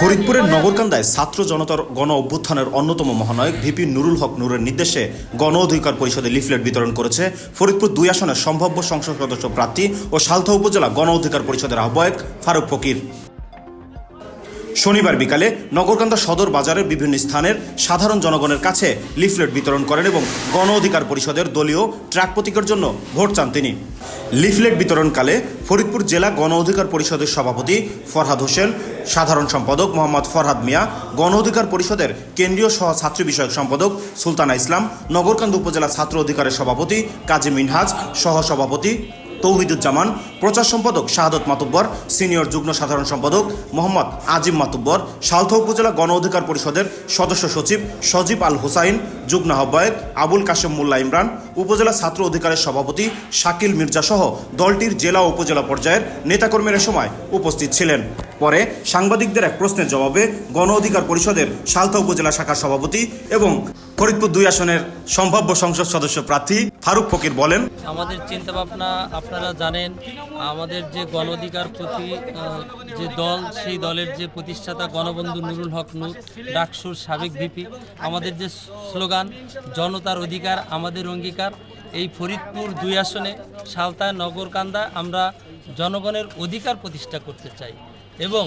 ফরিদপুরের নগরকান্দায় ছাত্র জনতার গণ অভ্যুত্থানের অন্যতম মহানায়ক ভিপি নুরুল হক নুরের নির্দেশে গণ অধিকার পরিষদে লিফলেট বিতরণ করেছে। ফরিদপুর দুই আসনের সম্ভাব্য সংসদ সদস্য প্রার্থী ও সালথা উপজেলা গণ অধিকার পরিষদের আহ্বায়ক ফারুক ফকির। শনিবার বিকালে নগরকান্দা সদর বাজারের বিভিন্ন স্থানের সাধারণ জনগণের কাছে লিফলেট বিতরণ করেন এবং গণ অধিকার পরিষদের দলীয় ট্রাক প্রতীকের জন্য ভোট চান তিনি। লিফলেট বিতরণকালে ফরিদপুর জেলা গণ অধিকার পরিষদের সভাপতি ফরহাদ হোসেন সাধারণ সম্পাদক মোহাম্মদ ফরহাদ মিয়া, গণ অধিকার পরিষদের কেন্দ্রীয় সহ ছাত্র বিষয়ক সম্পাদক সুলতানা ইসলাম, নগরকান্দ উপজেলা ছাত্র অধিকারের সভাপতি কাজী মিনহাজ, সহ সভাপতি তৌহিদুজ্জামান, প্রচার সম্পাদক শাহাদত মাতুব্বর, সিনিয়র যুগ্ম সাধারণ সম্পাদক মোহাম্মদ আজিম মাতুব্বর, সালথা উপজেলা গণ অধিকার পরিষদের সদস্য সচিব সজীব আল হুসাইন, যুগ্ম আহ্বায়ক আবুল কাশেম মোল্লা ইমরান, উপজেলা ছাত্র অধিকারের সভাপতি শাকিল মির্জা সহ দলটির জেলা উপজেলা পর্যায়ের নেতাকর্মীরা সময় উপস্থিত ছিলেন। পরে সাংবাদিকদের এক প্রশ্নের জবাবে গণ অধিকার পরিষদের সালথা উপজেলা শাখার সভাপতি এবং ফরিদপুর দুই আসনের সম্ভাব্য সংসদ সদস্য প্রার্থী ফারুক ফকির বলেন। আমাদের চিন্তা ভাবনা আপনারা জানেন, আমাদের যে গণ অধিকার প্রতি যে দল, সেই দলের যে প্রতিষ্ঠাতা গণবন্ধু নুরুল হক নূর, ডাকসুর সাবেক ভিপি, আমাদের যে স্লোগান, জনতার অধিকার আমাদের অঙ্গীকার, এই ফরিদপুর দুই আসনে সালতা নগরকান্দা আমরা জনগণের অধিকার প্রতিষ্ঠা করতে চাই। এবং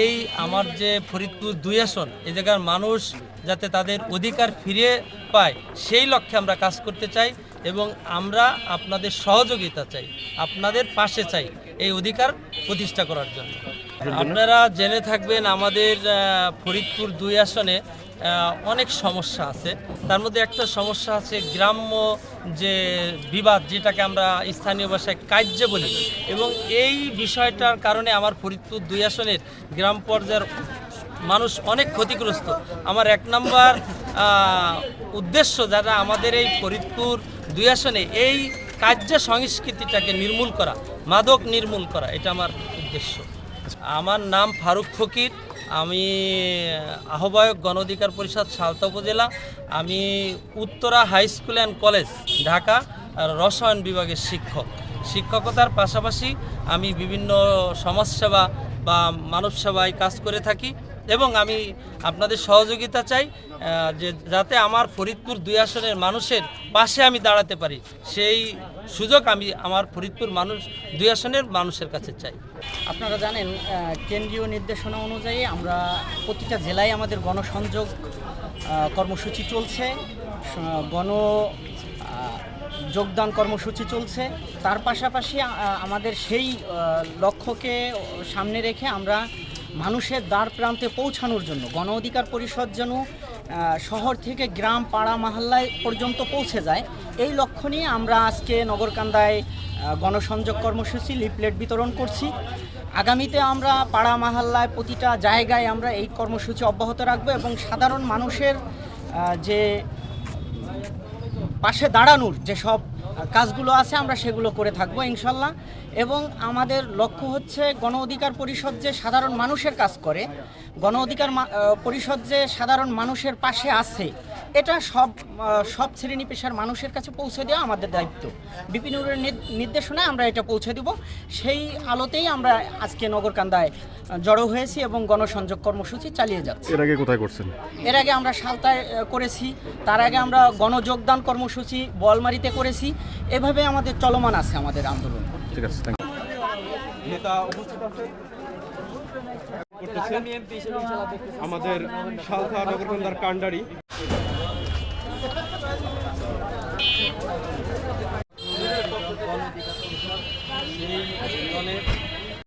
এই আমার যে ফরিদপুর দুই আসন এই জায়গার মানুষ যাতে তাদের অধিকার ফিরে পায় সেই লক্ষ্যে আমরা কাজ করতে চাই এবং আমরা আপনাদের সহযোগিতা চাই আপনাদের পাশে চাই এই অধিকার প্রতিষ্ঠা করার জন্য। আপনারা জেনে থাকবেন আমাদের ফরিদপুর দুই আসনে অনেক সমস্যা আছে। তার মধ্যে একটা সমস্যা আছে গ্রাম্য যে বিবাদ, যেটাকে আমরা স্থানীয় ভাষায় কার্য বলি। এবং এই বিষয়টার কারণে আমার ফরিদপুর দুই আসনের গ্রাম পর্যায়ের মানুষ অনেক ক্ষতিগ্রস্ত। আমার এক নম্বর উদ্দেশ্য যারা আমাদের এই ফরিদপুর দুই আসনে এই কার্য সংস্কৃতিটাকে নির্মূল করা, মাদক নির্মূল করা, এটা আমার উদ্দেশ্য। আমার নাম ফারুক ফকির। আমি আহ্বায়ক গণ অধিকার পরিষদ সালতা উপজেলা, আমি Uttara high school and college, Dhaka রসায়ন বিভাগের শিক্ষক। শিক্ষকতার পাশাপাশি আমি বিভিন্ন সমাজসেবা বা মানব সেবায় কাজ করে থাকি। এবং আমি আপনাদের সহযোগিতা চাই যে যাতে আমার ফরিদপুর দুই আসনের মানুষের পাশে আমি দাঁড়াতে পারি। সেই সুযোগ আমি আমার ফরিদপুর মানুষ, দুই আসনের মানুষের কাছে চাই। আপনারা জানেন কেন্দ্রীয় নির্দেশনা অনুযায়ী আমরা প্রতিটা জেলায় আমাদের গণসংযোগ কর্মসূচি চলছে। গণ যোগদান কর্মসূচি চলছে। তার পাশাপাশি আমাদের সেই লক্ষ্যকে সামনে রেখে আমরা মানুষের দ্বার প্রান্তে পৌঁছানোর জন্য। গণ অধিকার পরিষদ যেন শহর থেকে গ্রাম, পাড়া, মহল্লায় পর্যন্ত পৌঁছে যায়, এই লক্ষ্য নিয়ে আমরা আজকে নগরকান্দায় গণসংযোগ কর্মসূচি, লিফলেট বিতরণ করছি। আগামীতে আমরা পাড়া, মহল্লায় প্রতিটা জায়গায় আমরা এই কর্মসূচি অব্যাহত রাখব এবং সাধারণ মানুষের যে পাশে দাঁড়ানোর যেসব কাজগুলো আছে, আমরা সেগুলো করে থাকব ইনশাল্লাহ। এবং আমাদের লক্ষ্য হচ্ছে গণ অধিকার পরিষদ যে সাধারণ মানুষের কাজ করে, গণ অধিকার পরিষদ যে সাধারণ মানুষের পাশে আছে এটা সব সব শ্রেণি পেশার মানুষের কাছে পৌঁছে দেওয়া আমাদের দায়িত্ব। বিপিনুরের নির্দেশনায় আমরা এটা পৌঁছে দেব। সেই আলোতেই আমরা আজকে নগরকান্দায় জড়ো হয়েছি এবং গণসংযোগ কর্মসূচি চালিয়ে যাচ্ছি। এর আগে কোথায় করছেন? এর আগে আমরা সালতায় করেছি। তার আগে আমরা গণযোগদান কর্মসূচি বলমারিতে করেছি। এভাবে আমাদের চলমান আছে আমাদের আন্দোলন। ঠিক আছে থ্যাংক নেতা উপস্থিত আছে? করতেছেন আমাদের সালথা নগরকান্দার কান্ডারি।